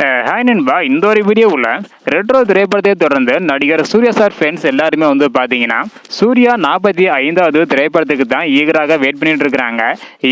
Hi நண்பா. இந்த ஒரு வீடியோவில் ரெட்ரோ திரைப்படத்தை தொடர்ந்து நடிகர் சூர்யா சார் ஃபேன்ஸ் எல்லாருமே வந்து பார்த்தீங்கன்னா சூர்யா நாற்பத்தி ஐந்தாவது திரைப்படத்துக்கு தான் ஈகராக வெயிட் பண்ணிட்டு இருக்கிறாங்க.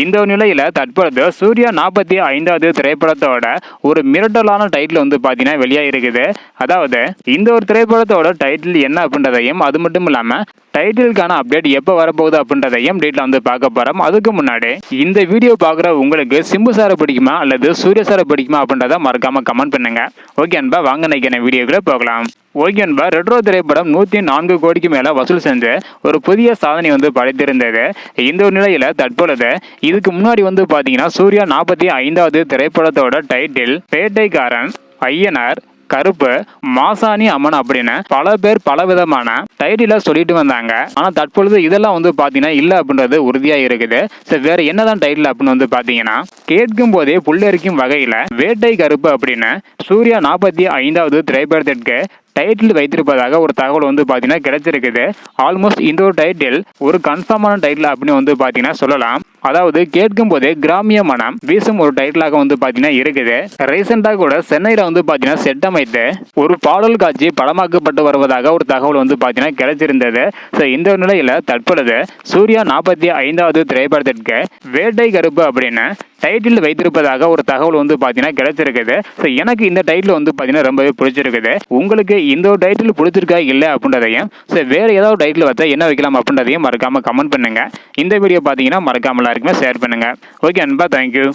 இந்த ஒரு நிலையில் தற்பொழுது சூர்யா நாற்பத்தி ஐந்தாவது திரைப்படத்தோட ஒரு மிரட்டலான டைட்டில் வந்து பார்த்தீங்கன்னா வெளியாக இருக்குது. அதாவது இந்த ஒரு திரைப்படத்தோட டைட்டில் என்ன அப்படின்றதையும் அது மட்டும் இல்லாமல் டைட்டிலுக்கான அப்டேட் எப்போ வரப்போகுது அப்படின்றதையும் டேட்டில் வந்து பார்க்க போகிறோம் அதுக்கு முன்னாடி இந்த வீடியோ பார்க்குற உங்களுக்கு சிம்பு சாரை பிடிக்குமா அல்லது சூர்யா சாரை பிடிக்குமா அப்படின்றத மறக்காமல் கமெண்ட் பண்ணுங்க. ஓகே அன்பா வாங்க நினைக்கிற வீடியோக்குள்ள போகலாம். ஓகே அன்பா ரெட்ரோ திரைப்படம் நூற்றி நான்கு கோடிக்கு மேலே வசூல் செஞ்சு ஒரு புதிய சாதனை வந்து படைத்திருந்தது. இந்த ஒரு நிலையில் தற்பொழுது இதுக்கு முன்னாடி வந்து பார்த்தீங்கன்னா சூர்யா நாற்பத்தி ஐந்தாவது திரைப்படத்தோட டைட்டில் பேட்டைக்காரன் ஐயனார் கருப்பு மாசாணி அம்மன் அப்படின்னு பல பேர் பல விதமான டைட்டில சொல்லிட்டு வந்தாங்க. ஆனா தற்பொழுது இதெல்லாம் வந்து பாத்தீங்கன்னா இல்ல அப்படின்றது உறுதியா இருக்குது. சரி வேற என்னதான் டைட்டில் அப்படின்னு வந்து பாத்தீங்கன்னா கேட்கும் போதே புல்லரிக்கும் வகையில வேட்டை கருப்பு அப்படின்னு சூர்யா நாற்பத்தி ஐந்தாவது திரைப்படத்திற்கு டைட்டில் வைத்திருப்பதாக ஒரு தகவல் வந்து பார்த்தீங்கன்னா கிடைச்சிருக்குது. ஆல்மோஸ்ட் இந்த ஒரு டைட்டில் ஒரு கன்ஃபார்மான டைட்டில் அப்படின்னு வந்து பார்த்தீங்கன்னா சொல்லலாம். அதாவது கேட்கும் போதே கிராமிய மனம் வீசும் ஒரு டைட்டிலாக வந்து பார்த்தீங்கன்னா இருக்குது. ரீசெண்டாக கூட சென்னையில் வந்து பாத்தீங்கன்னா செட் அமைத்து ஒரு பாடல் காட்சி படமாக்கப்பட்டு வருவதாக ஒரு தகவல் வந்து பார்த்தீங்கன்னா கிடைச்சிருந்தது. ஸோ இந்த நிலையில நிலையில் தற்பொழுது சூர்யா நாற்பத்தி ஐந்தாவது திரைப்படத்திற்கு வேட்டை கருப்பு அப்படின்னு டைட்டில் வைத்திருப்பதாக ஒரு தகவல் வந்து பார்த்தீங்கன்னா கிடைச்சிருக்குது. ஸோ எனக்கு இந்த டைட்டில் வந்து பார்த்தீங்கன்னா ரொம்பவே பிடிச்சிருக்குது. உங்களுக்கு இந்த ஒரு டைட்டில் பிடிச்சிருக்கா இல்லை அப்படின்றதையும் ஸோ வேறு ஏதாவது டைட்டில் வச்சா என்ன வைக்கலாம் அப்படின்றதையும் மறக்காமல் கமெண்ட் பண்ணுங்க. இந்த வீடியோ பார்த்தீங்கன்னா மறக்காமல் எல்லாருக்குமே ஷேர் பண்ணுங்க. ஓகே அன்பா தேங்க்யூ